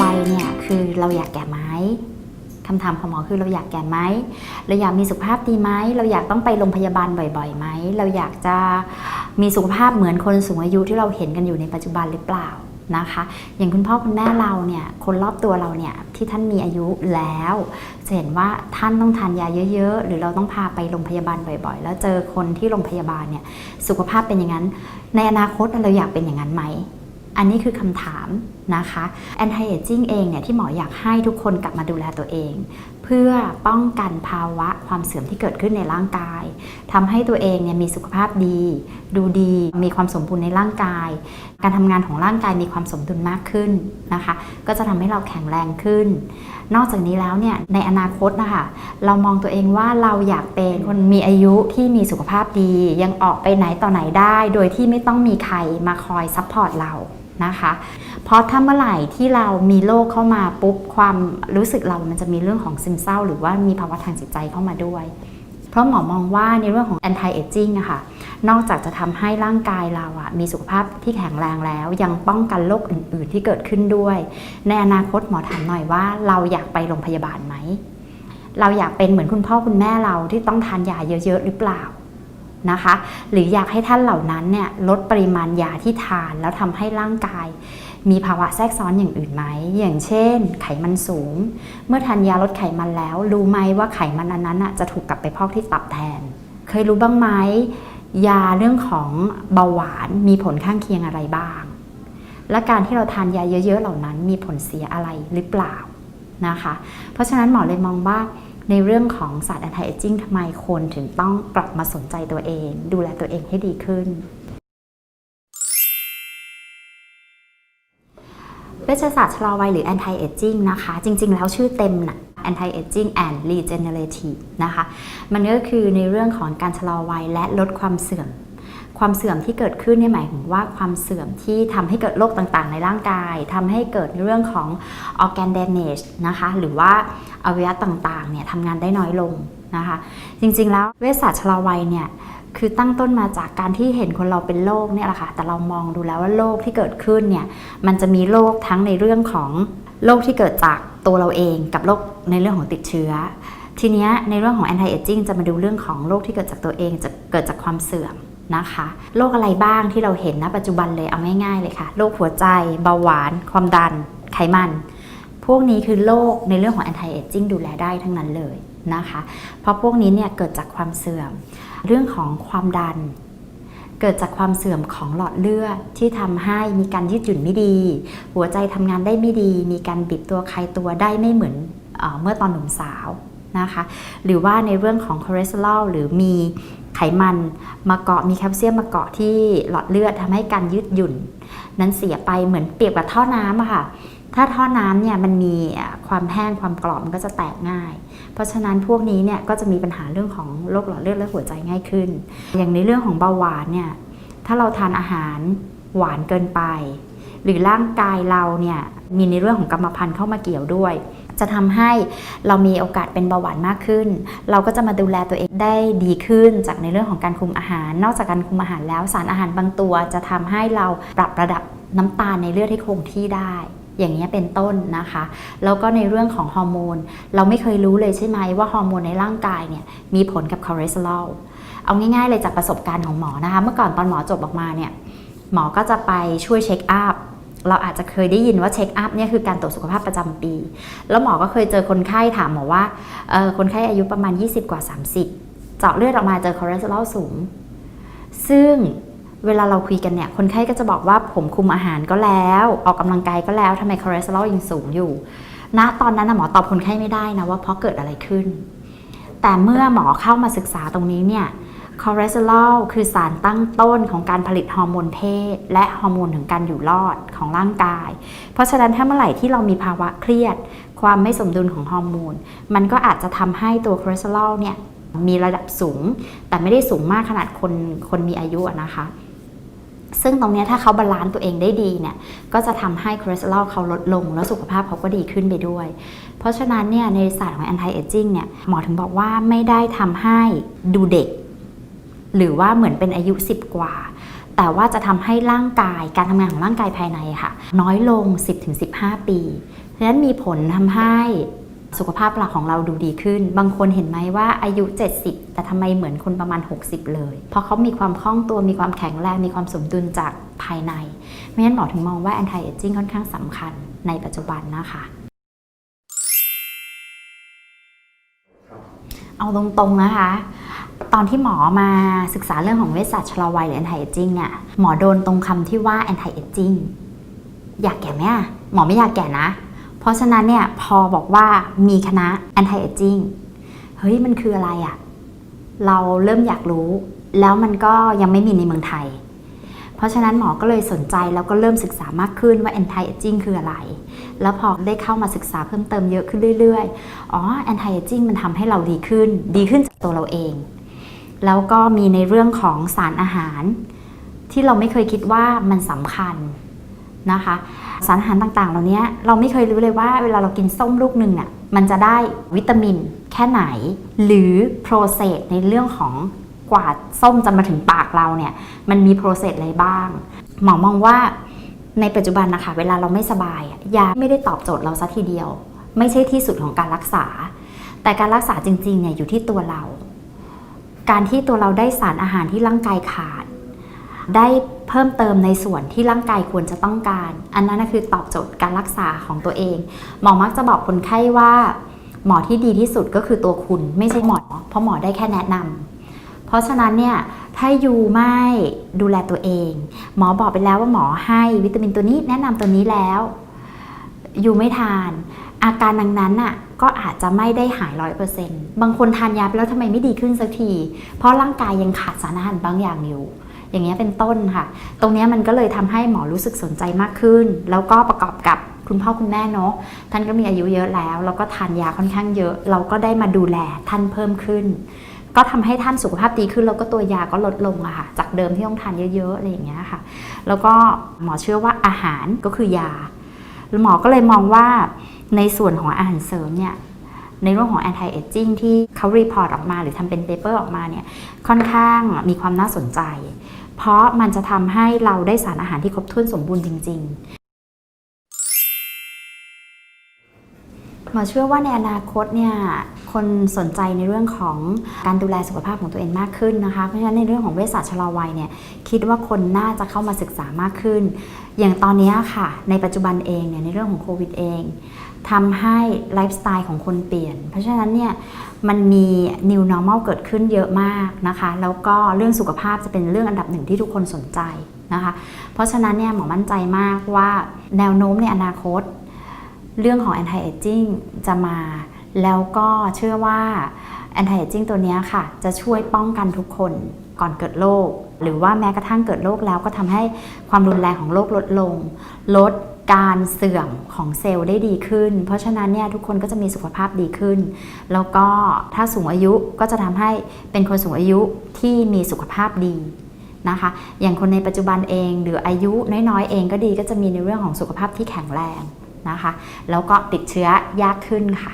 วัยเนี่ยคือเราอยากแก่ไหมคำถามของหมอคือเราอยากแก่ไหมเราอยากมีสุขภาพดีไหมเราอยากต้องไปโรงพยาบาลบ่อยๆไหมเราอยากจะมีสุขภาพเหมือนคนสูงอายุที่เราเห็นกันอยู่ในปัจจุบันหรือเปล่านะคะ อย่างคุณพ่อคุณแม่เราเนี่ยคนรอบตัวเราเนี่ยที่ท่านมีอายุแล้วจะเห็นว่าท่านต้องทานยาเยอะ ๆ หรือเราต้องพาไปโรงพยาบาลบ่อย ๆ แล้วเจอคนที่โรงพยาบาลเนี่ยสุขภาพเป็นอย่างนั้น ในอนาคตเราอยากเป็นอย่างนั้นไหม อันนี้คือคำถามนะคะ anti aging เองเนี่ยที่หมออยากให้ทุกคนกลับมาดูแลตัวเอง เพื่อป้องกันภาวะความเสื่อมที่เกิดขึ้นในร่างกายทำให้ตัวเองเนี่ยมีสุขภาพดี ดูดี มีความสมบูรณ์ในร่างกาย การทำงานของร่างกายมีความสมดุลมากขึ้นนะคะ ก็จะทำให้เราแข็งแรงขึ้น นอกจากนี้แล้วเนี่ยในอนาคตนะคะเรามองตัวเองว่าเราอยากเป็นคนมีอายุที่มีสุขภาพดี ยังออกไปไหนต่อไหนได้ โดยที่ไม่ต้องมีใครมาคอยซัพพอร์ตเรา นะคะ เพราะถ้าเมื่อไหร่ที่เรามีโรคเข้ามาปุ๊บความรู้สึกเรามันจะมีเรื่องของซึมเศร้า หรือว่ามีภาวะทางจิตใจเข้ามาด้วย เพราะหมอมองว่าในเรื่องของ anti aging อะค่ะนอกจากจะทำให้ร่างกายเราอะมีสุขภาพที่แข็งแรงแล้ว ยังป้องกันโรคอื่น ๆ ที่เกิดขึ้นด้วย ในอนาคตหมอถามหน่อยว่าเราอยากไปโรงพยาบาลไหมเราอยากเป็นเหมือนคุณพ่อคุณแม่เราที่ต้องทานยาเยอะ ๆ หรือเปล่า นะคะ หรืออยากให้ท่านเหล่านั้นเนี่ยลดปริมาณยาที่ทานแล้วทำให้ร่างกาย มีภาวะแทรกซ้อนอย่างอื่นไหม อย่างเช่น ไขมันสูง เมื่อทานยาลดไขมันแล้ว รู้ไหมว่าไขมันอันนั้นน่ะจะถูกกลับไปพอกที่ตับแทน เคยรู้บ้างไหมยาเรื่องของเบาหวานมีผลข้างเคียงอะไรบ้าง และการที่เราทานยาเยอะๆเหล่านั้นมีผลเสียอะไรหรือเปล่านะคะ เพราะฉะนั้นหมอเลยมองว่า ในเรื่องของศาสตร์ anti aging ทำไมคนถึงต้องกลับมาสนใจตัวเอง ดูแลตัวเองให้ดีขึ้นเวชศาสตร์ชะลอวัยหรือ anti aging นะคะ จริง ๆ แล้วชื่อเต็มนะ anti aging and regenerative นะคะ มันก็คือในเรื่องของการชะลอวัยและลดความเสื่อม ความเสื่อมที่เกิดขึ้นเนี่ยหมายถึงว่าความเสื่อมที่ทำให้เกิดโรคต่างๆ ในร่างกายทำให้เกิดในเรื่องของ organ damage นะคะหรือว่าอวัยวะต่างๆเนี่ยทำงานได้น้อยลงนะคะ จริงๆแล้วเวชศาสตร์ชะลวัยเนี่ยคือตั้งต้นมาจากการที่เห็นคนเราเป็นโรคเนี่ยแหละค่ะ แต่เรามองดูแล้วว่าโรคที่เกิดขึ้นเนี่ย มันจะมีโรคทั้งในเรื่องของโรคที่เกิดจากตัวเราเอง กับโรคในเรื่องของติดเชื้อ ทีนี้ในเรื่องของ anti aging จะมาดูเรื่องของโรคที่เกิดจากตัวเองจะเกิดจากความเสื่อม นะคะโรคอะไรบ้างที่เราเห็นณปัจจุบันเลยเอาง่ายๆเลยค่ะโรคหัวใจเบาหวาน ความดัน ไขมัน พวกนี้คือโรคในเรื่องของ anti aging ดูแลได้ทั้งนั้นเลยนะคะ เพราะพวกนี้เนี่ยเกิดจากความเสื่อม เรื่องของความดัน เกิดจากความเสื่อมของหลอดเลือดที่ทำให้มีการยืดหยุ่นไม่ดี หัวใจทำงานได้ไม่ดี มีการบีบตัวคลายตัวได้ไม่เหมือนเอเมื่อตอนหนุ่มสาวนะคะ หรือว่าในเรื่องของคอเลสเตอรอลหรือมี ไขมันมาเกาะมีแคลเซียมมาเกาะที่หลอดเลือดทำให้การยืดหยุ่น นั้นเสียไปเหมือนเปรียบกับท่อน้ำอะค่ะ ถ้าท่อน้ำเนี่ยมันมีความแห้งความกรอบมันก็จะแตกง่าย เพราะฉะนั้นพวกนี้เนี่ยก็จะมีปัญหาเรื่องของโรคหลอดเลือดและหัวใจง่ายขึ้น อย่างในเรื่องของเบาหวานเนี่ยถ้าเราทานอาหารหวานเกินไป หรือร่างกายเราเนี่ยมีในเรื่องของกรรมพันธุ์เข้ามาเกี่ยวด้วย จะทำให้เรามีโอกาสเป็นเบาหวานมากขึ้น เราก็จะมาดูแลตัวเองได้ดีขึ้น จากในเรื่องของการคุมอาหาร นอกจากการคุมอาหารแล้วสารอาหารบางตัวจะทำให้เราปรับระดับน้ำตาลในเลือดให้คงที่ได้อย่างนี้เป็นต้นนะคะ แล้วก็ในเรื่องของฮอร์โมน เราไม่เคยรู้เลยใช่ไหมว่าฮอร์โมนในร่างกายเนี่ยมีผลกับคอเลสเตอรอล เอาง่ายๆเลยจากประสบการณ์ของหมอนะคะ เมื่อก่อนตอนหมอจบออกมาเนี่ย หมอก็จะไปช่วยเช็คอัพ เราอาจจะเคยได้ยินว่าเช็คอัพเนี่ยคือการตรวจสุขภาพประจำปี แล้วหมอก็เคยเจอคนไข้ถามหมอว่าคนไข้อายุประมาณ 20 กว่า 30 เจาะเลือดออกมาเจอคอเลสเตอรอลสูง ซึ่งเวลาเราคุยกันเนี่ย คนไข้ก็จะบอกว่าผมคุมอาหารก็แล้ว ออกกำลังกายก็แล้วทำไมคอเลสเตอรอลยังสูงอยู่ณตอนนั้นนะหมอตอบคนไข้ไม่ได้นะว่าเพราะเกิดอะไรขึ้น แต่เมื่อหมอเข้ามาศึกษาตรงนี้เนี่ย คอเลสเตอรอลคือสารตั้งต้นของการผลิตฮอร์โมนเพศ และฮอร์โมนถึงการอยู่รอดของร่างกาย เพราะฉะนั้นถ้าเมื่อไหร่ที่เรามีภาวะเครียด ความไม่สมดุลของฮอร์โมน มันก็อาจจะทำให้ตัวคอเลสเตอรอลเนี่ยมีระดับสูง แต่ไม่ได้สูงมากขนาดคนคนมีอายุนะคะซึ่งตรงนี้ถ้าเขาบาลานซ์ตัวเองได้ดีเนี่ยก็จะทำให้คอเลสเตอรอลเขาลดลง แล้วสุขภาพเขาก็ดีขึ้นไปด้วย เพราะฉะนั้นเนี่ยในศาสตร์ของ anti aging เนี่ยหมอถึงบอกว่าไม่ได้ทำให้ดูเด็ก หรือว่าเหมือนเป็นอายุ 10 กว่า แต่ว่าจะทำให้ร่างกายการทำงานของร่างกายภายในค่ะ น้อยลง 10-15 ปีฉะนั้นมีผลทำให้สุขภาพหลักของเราดูดีขึ้น บางคนเห็นไหมว่าอายุ 70 แต่ทำไมเหมือนคนประมาณ 60 เลย เพราะเขามีความคล่องตัว มีความแข็งแรง มีความสมดุลจากภายใน ไม่งั้นหมอถึงมองว่า anti aging ค่อนข้างสำคัญในปัจจุบันนะคะ เอาตรงๆนะคะ ตอนที่หมอมาศึกษาเรื่องของเวชศาสตร์ชะลอวัยหรือ anti aging เนี่ยหมอโดนตรงคำที่ว่า anti aging อยากแก่ไหมอะหมอไม่อยากแก่นะ เพราะฉะนั้นเนี่ยพอบอกว่ามีคณะ anti aging เฮ้ยมันคืออะไรอะเราเริ่มอยากรู้ แล้วมันก็ยังไม่มีในเมืองไทย เพราะฉะนั้นหมอก็เลยสนใจแล้วก็เริ่มศึกษามากขึ้นว่า anti aging คืออะไร แล้วพอได้เข้ามาศึกษาเพิ่มเติมเยอะขึ้นเรื่อยๆ อ๋อ anti aging มันทำให้เราดีขึ้น ดีขึ้นจากตัวเราเอง แล้วก็มีในเรื่องของสารอาหาร ที่เราไม่เคยคิดว่ามันสำคัญนะคะ สารอาหารต่างๆ เหล่านี้เราไม่เคยรู้เลยว่าเวลาเรากินส้มลูกหนึ่งเนี่ยมันจะได้วิตามินแค่ไหน หรือโปรเซสในเรื่องของกว่าส้มจะมาถึงปากเราเนี่ยมันมีโปรเซสอะไรบ้างหมอมองว่าในปัจจุบันนะคะเวลาเราไม่สบายยาไม่ได้ตอบโจทย์เราซะทีเดียว ไม่ใช่ที่สุดของการรักษา แต่การรักษาจริงๆเนี่ยอยู่ที่ตัวเรา การที่ตัวเราได้สารอาหารที่ร่างกายขาด ได้เพิ่มเติมในส่วนที่ร่างกายควรจะต้องการ อันนั้นคือตอบโจทย์การรักษาของตัวเอง หมอมักจะบอกคนไข้ว่าหมอที่ดีที่สุดก็คือตัวคุณไม่ใช่หมอ เพราะหมอได้แค่แนะนำเพราะฉะนั้นเนี่ยถ้ายูไม่ดูแลตัวเอง หมอบอกไปแล้วว่าหมอให้วิตามินตัวนี้แนะนำตัวนี้แล้วยูไม่ทาน อาการดังนั้นน่ะ ก็อาจจะไม่ได้หายร้อยเปอร์เซ็นต์บางคนทานยาไปแล้วทำไมไม่ดีขึ้นสักที เพราะร่างกายยังขาดสารอาหารบางอย่างอยู่ อย่างเงี้ยเป็นต้นค่ะ ตรงเนี้ยมันก็เลยทำให้หมอรู้สึกสนใจมากขึ้น แล้วก็ประกอบกับคุณพ่อคุณแม่เนาะท่านก็มีอายุเยอะแล้ว แล้วก็ทานยาค่อนข้างเยอะ เราก็ได้มาดูแลท่านเพิ่มขึ้น ก็ทำให้ท่านสุขภาพดีขึ้น แล้วก็ตัวยาก็ลดลงอะค่ะ จากเดิมที่ต้องทานเยอะๆอะไรอย่างเงี้ยค่ะ แล้วก็หมอเชื่อว่าอาหารก็คือยา หมอก็เลยมองว่าในส่วนของอาหารเสริมเนี่ยในเรื่องของ anti aging ที่เขารีพอร์ตออกมาหรือทำเป็นเปเปอร์ออกมาเนี่ยค่อนข้างมีความน่าสนใจ เพราะมันจะทำให้เราได้สารอาหารที่ครบถ้วนสมบูรณ์จริง ๆ หมอเชื่อว่าในอนาคตเนี่ยคนสนใจในเรื่องของการดูแลสุขภาพของตัวเองมากขึ้นนะคะ เพราะฉะนั้นในเรื่องของเวชศาสตร์ชะลอวัยเนี่ยคิดว่าคนน่าจะเข้ามาศึกษามากขึ้น อย่างตอนนี้ค่ะ ในปัจจุบันเองเนี่ยในเรื่องของโควิดเองทำให้ไลฟ์สไตล์ของคนเปลี่ยน เพราะฉะนั้นเนี่ยมันมี new normal เกิดขึ้นเยอะมากนะคะ แล้วก็เรื่องสุขภาพจะเป็นเรื่องอันดับหนึ่งที่ทุกคนสนใจนะคะ เพราะฉะนั้นเนี่ยหมอมั่นใจมากว่าแนวโน้มในอนาคต เรื่องของ anti aging จะมา แล้วก็เชื่อว่า anti aging ตัวนี้ค่ะ จะช่วยป้องกันทุกคนก่อนเกิดโรคหรือว่าแม้กระทั่งเกิดโรคแล้วก็ทำให้ความรุนแรงของโรคลดลง ลดการเสื่อมของเซลล์ได้ดีขึ้น เพราะฉะนั้นเนี่ยทุกคนก็จะมีสุขภาพดีขึ้น แล้วก็ถ้าสูงอายุก็จะทำให้เป็นคนสูงอายุที่มีสุขภาพดีนะคะ อย่างคนในปัจจุบันเองหรืออายุน้อยๆเองก็ดีก็จะมีในเรื่องของสุขภาพที่แข็งแรง นะคะ แล้วก็ติดเชื้อยากขึ้นค่ะ